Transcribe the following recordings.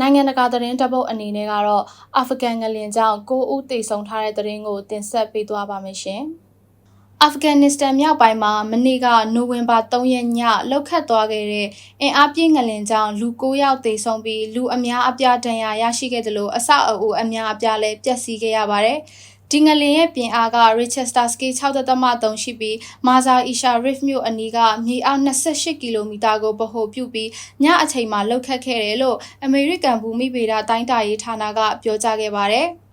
နိုင်ငံတကာသတင်းတပ်ပုတ်အနေနဲ့ကတော့အာဖဂန်ငလင်ကြောင့်9ဦးသေဆုံးထားတဲ့သတင်းကိုတင်ဆက်ပေးသွားပါမယ်ရှင်။အာဖဂန်နစ္စတန်မြောက်ပိုင်းမှာမနေ့ကနိုဝင်ဘာ3ရက်ညလောက်ခတ်သွားခဲ့တဲ့အင်အားပြင်းငလင်ကြောင့်လူ9ယောက်သေဆုံးပြီးလူအများအပြားဒဏ်ရာရရှိခဲ့တယ်လို့အဆောက်အအုပ်အများအပြားလည်းပျက်စီးခဲ့ရပါတယ်။ ဒီငလင်ရဲ့ပြင်အားက Richester scale 6.3ရှိပြီးမာဇာအီရှာ Rift မြို့အနီးကမြေအောက်28ကီလိုမီတာကိုဗဟိုပြုပြီးညအချိန်မှာလှုပ်ခတ်ခဲ့တယ်လို့အမေရိကန်ဘူမိဗေဒတိုင်းတာရေးဌာနကပြောကြားခဲ့ပါတယ်။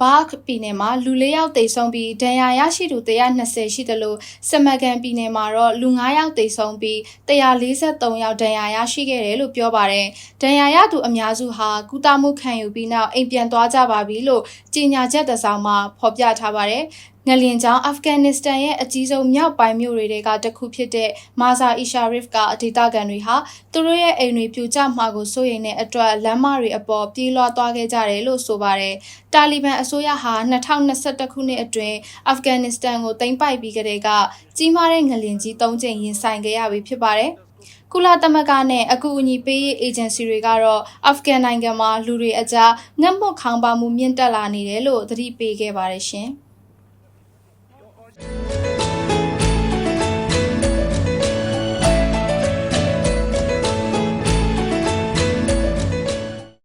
ဘာ့ပြည်နယ်မှာလူ၄ယောက်သေဆုံးပြီးဒဏ်ရာရရှိသူ120ရှိတယ်လို့စမကန်ပြည်နယ်မှာတော့လူ9ယောက်သေဆုံးပြီး143ယောက်ဒဏ်ရာရရှိခဲ့တယ်လို့ပြောပါတယ်။ဒဏ်ရာရသူအများစုဟာကုသမှုခံယူပြီးနောက်အိမ်ပြန်သွားကြပါပြီလို့ကြေညာချက်တစ်စောင်မှာဖော်ပြထားပါတယ်။ ငလင်ကြောင့်အာဖဂန်နစ္စတန်ရဲ့အကြီးဆုံးမြောက်ပိုင်းမြို့တွေကတစ်ခုဖြစ်တဲ့မာဇာအီရှာရစ်ကဒေသခံတွေဟာသူတို့ရဲ့အိမ်တွေပြိုကျမှာကိုစိုးရိမ်တဲ့အတွက်လမ်းမတွေအပေါ်ပြေးလွှားသွားခဲ့ကြတယ်လို့ဆိုပါတယ်။တာလီဘန်အစိုးရဟာ2021ခုနှစ်အတွင်းအာဖဂန်နစ္စတန်ကိုသိမ်းပိုက်ပြီးကတည်းကကြီးမားတဲ့ငလင်ကြီး၃ကြိမ်ရင်ဆိုင်ခဲ့ရပြီဖြစ်ပါတယ်။ကုလသမဂ္ဂနဲ့အကူအညီပေးရေးအေဂျင်စီတွေကတော့အာဖဂန်နိုင်ငံမှာလူတွေအကြားငတ်မွတ်ခေါင်းပါမှုမြင့်တက်လာနေတယ်လို့သတိပေးခဲ့ပါတယ်ရှင်။ Bye.